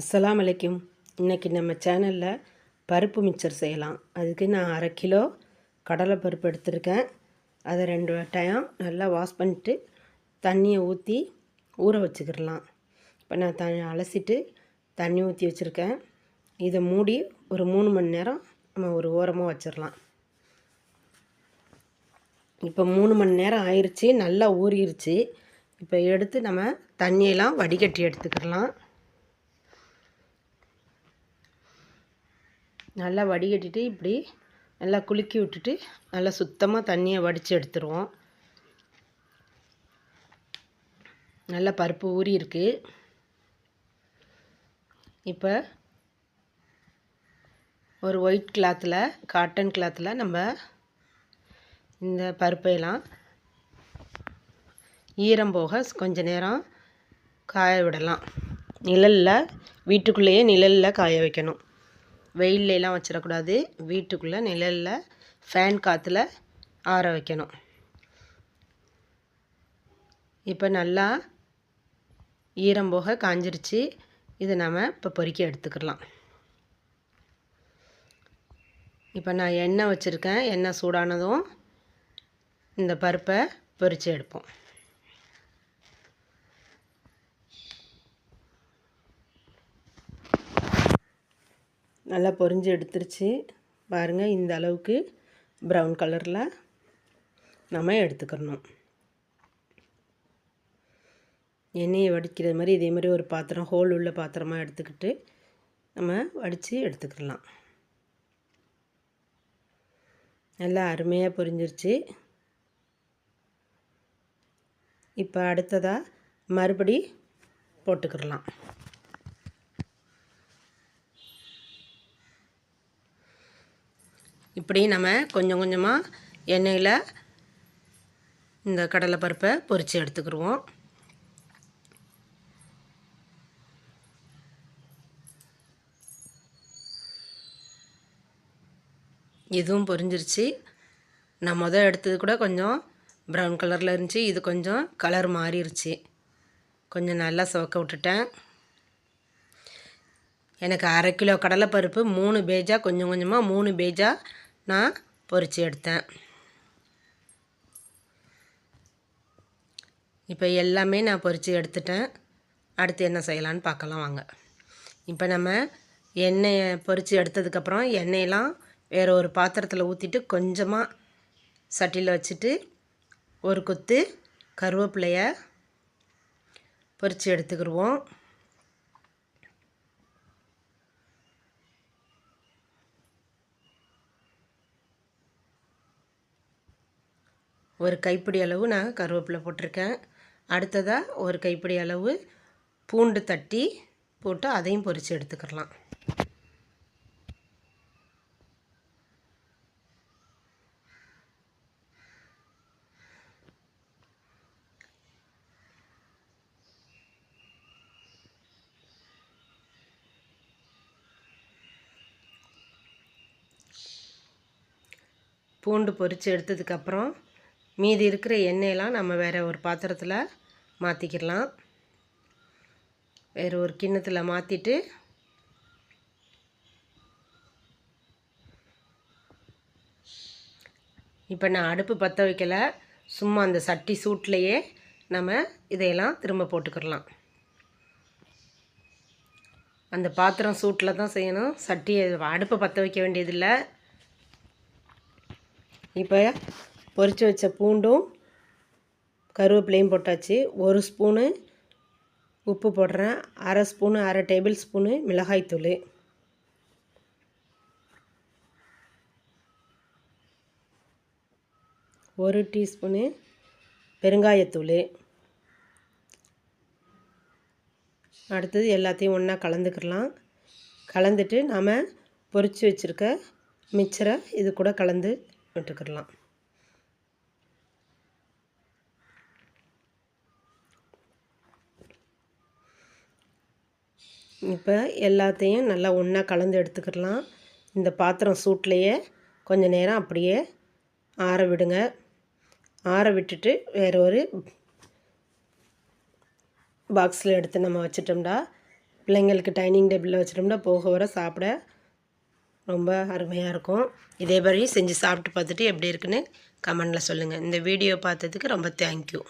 அஸ்லாம் வலைக்கும் இன்றைக்கி நம்ம சேனலில் பருப்பு மிக்சர் செய்யலாம். அதுக்கு நான் அரை கிலோ கடலை பருப்பு எடுத்திருக்கேன். அதை ரெண்டு டைம் நல்லா வாஷ் பண்ணிட்டு தண்ணியை ஊற்றி ஊற வச்சுக்கிடலாம். இப்போ நான் த அலசிட்டு தண்ணி ஊற்றி வச்சுருக்கேன். இதை மூடி ஒரு மூணு மணி நேரம் நம்ம ஒரு ஓரமாக வச்சிடலாம். இப்போ மூணு மணி நேரம் ஆயிடுச்சு நல்லா ஊறிடுச்சு இப்போ எடுத்து நம்ம தண்ணியெல்லாம் வடிகட்டி எடுத்துக்கிடலாம். நல்லா வடிகட்டிட்டு இப்படி நல்லா குலுக்கி விட்டுட்டு நல்லா சுத்தமாக தண்ணியை வடித்து எடுத்துருவோம். நல்லா பருப்பு ஊறி இருக்கு. இப்போ ஒரு ஒயிட் கிளாத்தில் காட்டன் கிளாத்தில் நம்ம இந்த பருப்பையெல்லாம் ஈரம் போக கொஞ்ச நேரம் காய விடலாம். நிழலில் வீட்டுக்குள்ளேயே நிழலில் காய வைக்கணும். வெயிலெலாம் வச்சிடக்கூடாது. வீட்டுக்குள்ளே நிழலில் ஃபேன் காற்றுல ஆற வைக்கணும். இப்போ நல்லா ஈரம் போக காஞ்சிருச்சு. இதை நம்ம இப்போ பொறிக்க எடுத்துக்கலாம். இப்போ நான் எண்ணெய் வச்சுருக்கேன். எண்ணெய் சூடானதும் இந்த பருப்பை பொரித்து எடுப்போம். நல்லா பொரிஞ்சு எடுத்துருச்சு. பாருங்கள் இந்த அளவுக்கு ப்ரௌன் கலரில் நம்ம எடுத்துக்கிறணும். எண்ணெயை வடிக்கிறது மாதிரி இதே மாதிரி ஒரு பாத்திரம் ஹோல் உள்ள பாத்திரமாக எடுத்துக்கிட்டு நம்ம வடித்து எடுத்துக்கலாம் நல்லா அருமையாக பொரிஞ்சிருச்சு இப்போ அடுத்ததாக மறுபடி போட்டுக்கிடலாம் இப்படி நம்ம கொஞ்சம் கொஞ்சமாக எண்ணெயில் இந்த கடலைப்பருப்பை பொரித்து எடுத்துக்கிடுவோம் இதுவும் பொரிஞ்சிருச்சு. நான் முதல் எடுத்தது கூட கொஞ்சம் ப்ரௌன் கலரில் இருந்துச்சு. இது கொஞ்சம் கலர் மாறிடுச்சு கொஞ்சம் நல்லா சுவக்க விட்டுட்டேன். எனக்கு அரை கிலோ கடலைப்பருப்பு மூணு பேஜாக கொஞ்சம் கொஞ்சமாக மூணு பேஜாக நான் பொரித்து எடுத்தேன். இப்போ எல்லாமே நான் பொரித்து எடுத்துட்டேன். அடுத்து என்ன செய்யலான்னு பார்க்கலாம் வாங்க. இப்போ நம்ம எண்ணெயை பொரித்து எடுத்ததுக்கப்புறம் எண்ணெயெல்லாம் வேறு ஒரு பாத்திரத்தில் ஊற்றிட்டு கொஞ்சமாக சட்டியில் வச்சுட்டு ஒரு கொத்து கருவேப்பிலையை பொரித்து எடுத்துக்கிடுவோம் ஒரு கைப்பிடி அளவு நான் கருவேப்பிலை போட்டிருக்கேன். அடுத்ததாக ஒரு கைப்பிடி அளவு பூண்டு தட்டி போட்டு அதையும் பொரித்து எடுத்துக்கலாம். பூண்டு பொரித்து எடுத்ததுக்கப்புறம் மீதி இருக்கிற எண்ணெயெல்லாம் நம்ம வேறு ஒரு பாத்திரத்தில் மாற்றிக்கிடலாம் வேறு ஒரு கிண்ணத்தில் மாற்றிட்டு இப்போ நான் அடுப்பு பற்ற வைக்கலை. சும்மா அந்த சட்டி சூட்லேயே நம்ம இதையெல்லாம் திரும்ப போட்டுக்கிடலாம். அந்த பாத்திரம் சூட்டில் தான் செய்யணும். சட்டியை அடுப்பை பற்ற வைக்க வேண்டியதில்லை. இப்போ பொரித்து வச்ச பூண்டும் கருவேப்பிலையும் போட்டாச்சு. ஒரு ஸ்பூனு உப்பு போடுறேன். அரை ஸ்பூனு அரை டேபிள் ஸ்பூனு மிளகாய்த்தூள் ஒரு டீஸ்பூனு பெருங்காயத்தூள். அடுத்தது எல்லாத்தையும் ஒன்றா கலந்துக்கிடலாம். கலந்துட்டு நாம் பொரித்து வச்சுருக்க மிக்சரை இது கூட கலந்து விட்டுக்கிடலாம். இப்போ எல்லாத்தையும் நல்லா ஒன்றா கலந்து எடுத்துக்கிடலாம். இந்த பாத்திரம் சூட்லேயே கொஞ்சம் நேரம் அப்படியே ஆற விடுங்க. ஆற விட்டுட்டு வேறு ஒரு பாக்ஸில் எடுத்து நம்ம வச்சிட்டோம்டா. பிள்ளைங்களுக்கு டைனிங் டேபிளில் வச்சிட்டோம்னா போக வர சாப்பிட ரொம்ப அருமையாக இருக்கும். இதே மாதிரி செஞ்சு சாப்பிட்டு பார்த்துட்டு எப்படி இருக்குன்னு கமெண்டில் சொல்லுங்கள் இந்த வீடியோ பார்த்ததுக்கு ரொம்ப தேங்க்யூ